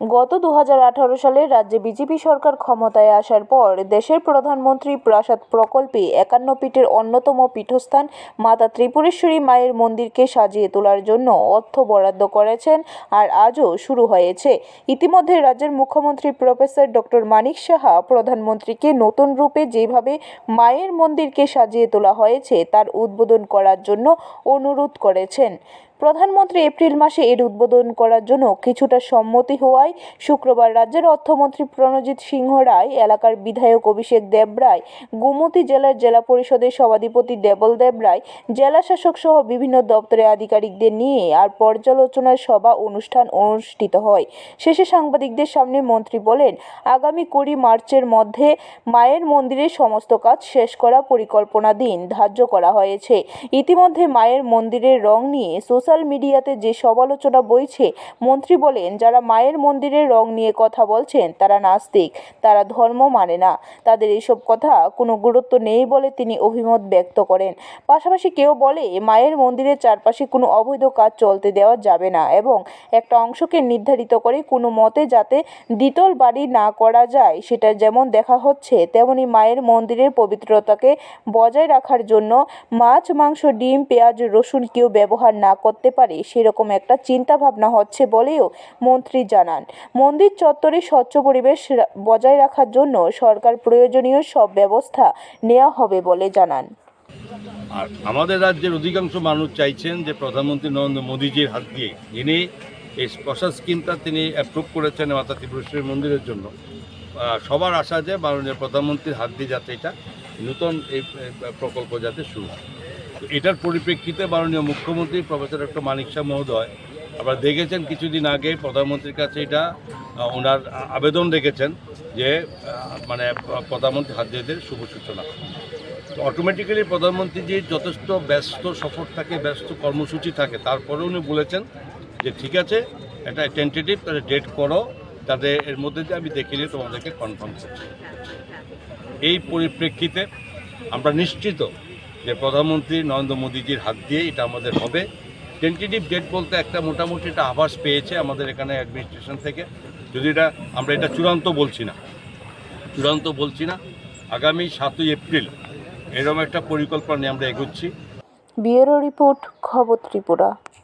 গত দু হাজার আঠারো সালে রাজ্যে বিজেপি সরকার ক্ষমতায় আসার পর দেশের প্রধানমন্ত্রী প্রাসাদ প্রকল্পে একান্ন পীঠের অন্যতম পীঠস্থান মাতা ত্রিপুরেশ্বরী মায়ের মন্দিরকে সাজিয়ে তোলার জন্য অর্থ বরাদ্দ করেছেন আর আজও শুরু হয়েছে। ইতিমধ্যে রাজ্যের মুখ্যমন্ত্রী প্রফেসর ডক্টর মানিক সাহা প্রধানমন্ত্রীকে নতুন রূপে যেভাবে মায়ের মন্দিরকে সাজিয়ে তোলা হয়েছে, তার উদ্বোধন করার জন্য অনুরোধ করেছেন। প্রধানমন্ত্রী এপ্রিল মাসে এর উদ্বোধন করার জন্য কিছুটা সম্মতি হওয়ায় শুক্রবার রাজ্যের অর্থমন্ত্রী প্রণজিৎ সিংহ রায়, এলাকার বিধায়ক অভিষেক দেবরায় গোমতী জেলার জেলা পরিষদের সভাধিপতি দেবল দেবরায় জেলা শাসক সহ বিভিন্ন দপ্তরের আধিকারিকদের নিয়ে আর পর্যালোচনার সভা অনুষ্ঠান অনুষ্ঠিত হয়। শেষে সাংবাদিকদের সামনে মন্ত্রী বলেন, আগামী কুড়ি মার্চের মধ্যে মায়ের মন্দিরের সমস্ত কাজ শেষ করা পরিকল্পনা দিন ধার্য করা হয়েছে। ইতিমধ্যে মায়ের মন্দিরের রং নিয়ে সোশ্যাল মিডিয়াতে যে সমালোচনা বইছে, মন্ত্রী বলেন, যারা মায়ের মন্দিরের রং নিয়ে কথা বলছেন, তারা নাস্তিক, তারা ধর্ম মানে না। তাদের এসব কথা কোনো গুরুত্ব নেই বলে তিনি অভিমত ব্যক্ত করেন। পাশাপাশি কেউ বলে, মায়ের মন্দিরের চারপাশে কোনো অবৈধ কাজ চলতে দেওয়া যাবে না এবং একটা অংশকে নির্ধারিত করে কোনো মতে যাতে দ্বিতল বাড়ি না করা যায়, সেটা যেমন দেখা হচ্ছে, তেমনি মায়ের মন্দিরের পবিত্রতাকে বজায় রাখার জন্য মাছ, মাংস, ডিম, পেঁয়াজ, রসুন কেউ ব্যবহার না করতে পারে, সেরকম একটা চিন্তা ভাবনা হচ্ছে বলেও মন্ত্রী জানান। মন্দির চত্বরে স্বচ্ছ পরিবেশ বজায় রাখার জন্য সরকার প্রয়োজনীয় সব ব্যবস্থা নেওয়া হবে বলে জানান। আর আমাদের রাজ্যের অধিকাংশ মানুষ চাইছেন যে প্রধানমন্ত্রী নরেন্দ্র মোদীজির হাত দিয়ে যিনি এই প্রসাদ স্কিমটা তিনি অ্যাপ্রুভ করেছেন মাতা ত্রিপুরেশ্বরী মন্দিরের জন্য সবার আশা যে মাননীয় প্রধানমন্ত্রীর হাত দিয়ে যাতে এটা নূতন এই প্রকল্প যাতে শুরু হয়। এটার পরিপ্রেক্ষিতে মাননীয় মুখ্যমন্ত্রী প্রফেসর ডক্টর মানিক শাহ মহোদয় আপনারা দেখেছেন কিছুদিন আগে প্রধানমন্ত্রীর কাছে এটা ওনার আবেদন রেখেছেন যে মানে প্রধানমন্ত্রী দিয়ে শুভ সূচনা। অটোমেটিক্যালি প্রধানমন্ত্রীজির যথেষ্ট ব্যস্ত, সফর থাকে, ব্যস্ত কর্মসূচি থাকে তারপরে উনি বলেছেন যে, ঠিক আছে, এটা টেন্টেটিভ তাদের ডেট করো তাদের এর মধ্যে দিয়ে আমি দেখে তোমাদেরকে কনফার্ম করছি। এই পরিপ্রেক্ষিতে আমরা নিশ্চিত যে প্রধানমন্ত্রী নরেন্দ্র মোদীজির হাত দিয়ে এটা আমাদের হবে। টেন্টেটিভ ডেট বলতে একটা মোটামুটি একটা আভাস পেয়েছে আমাদের এখানে অ্যাডমিনিস্ট্রেশন থেকে। যদি এটা আমরা এটা চূড়ান্ত বলছি না, চূড়ান্ত বলছি না, আগামী সাতই এপ্রিল এরকম একটা পরিকল্পনা নিয়ে আমরা এগোচ্ছি। বিয়েরও রিপোর্ট, খবর ত্রিপুরা।